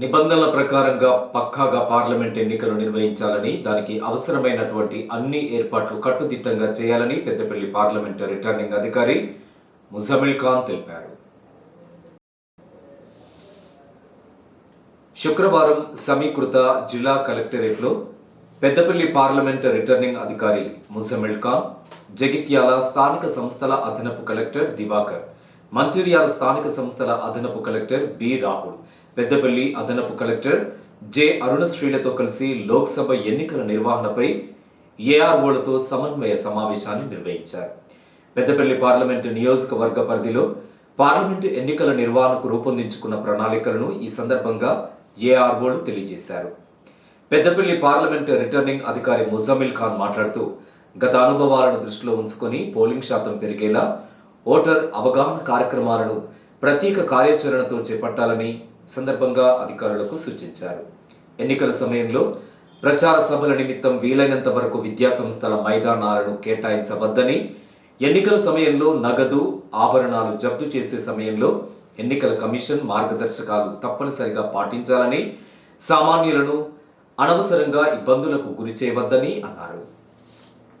నిబంధనల ప్రకారంగా పక్కాగా పార్లమెంట్ ఎన్నికలు నిర్వహించాలని దానికి అవసరమైనటువంటి అన్ని ఏర్పాట్లు కట్టుదిట్టంగా చేయాలని పెద్దపల్లి పార్లమెంటు రిటర్నింగ్ అధికారి ముజమిల్ ఖాన్ తెలిపారు. శుక్రవారం సమీకృత జిల్లా కలెక్టరేట్లో పెద్దపల్లి పార్లమెంట్ రిటర్నింగ్ అధికారి ముజమిల్ ఖాన్ జగిత్యాల స్థానిక సంస్థల అదనపు కలెక్టర్ దివాకర్ మంచిర్యాల స్థానిక సంస్థల అదనపు కలెక్టర్ బి రాహుల్ పెద్దపల్లి అదనపు కలెక్టర్ జె అరుణశ్రీలతో కలిసి లోక్సభ ఎన్నికల నిర్వహణపై ఏఆర్ఓలతో సమన్వయ సమావేశాన్ని నిర్వహించారు. పెద్దపల్లి పార్లమెంటు నియోజకవర్గ పరిధిలో పార్లమెంటు ఎన్నికల నిర్వహణకు రూపొందించుకున్న ప్రణాళికలను ఈ సందర్భంగా ఏఆర్ఓలు తెలియజేశారు. పెద్దపల్లి పార్లమెంటు రిటర్నింగ్ అధికారి ముజమిల్ ఖాన్ మాట్లాడుతూ గత అనుభవాలను దృష్టిలో ఉంచుకొని పోలింగ్ శాతం పెరిగేలా ఓటర్ అవగాహన కార్యక్రమాలను ప్రత్యేక కార్యాచరణతో చేపట్టాలని సందర్భంగా అధికారులకు సూచించారు. ఎన్నికల సమయంలో ప్రచార సభల నిమిత్తం వీలైనంత వరకు విద్యా సంస్థల మైదానాలను కేటాయించవద్దని ఎన్నికల సమయంలో నగదు ఆభరణాలు జప్తు చేసే సమయంలో ఎన్నికల కమిషన్ మార్గదర్శకాలు తప్పనిసరిగా పాటించాలని సామాన్యులను అనవసరంగా ఇబ్బందులకు గురి చేయవద్దని అన్నారు.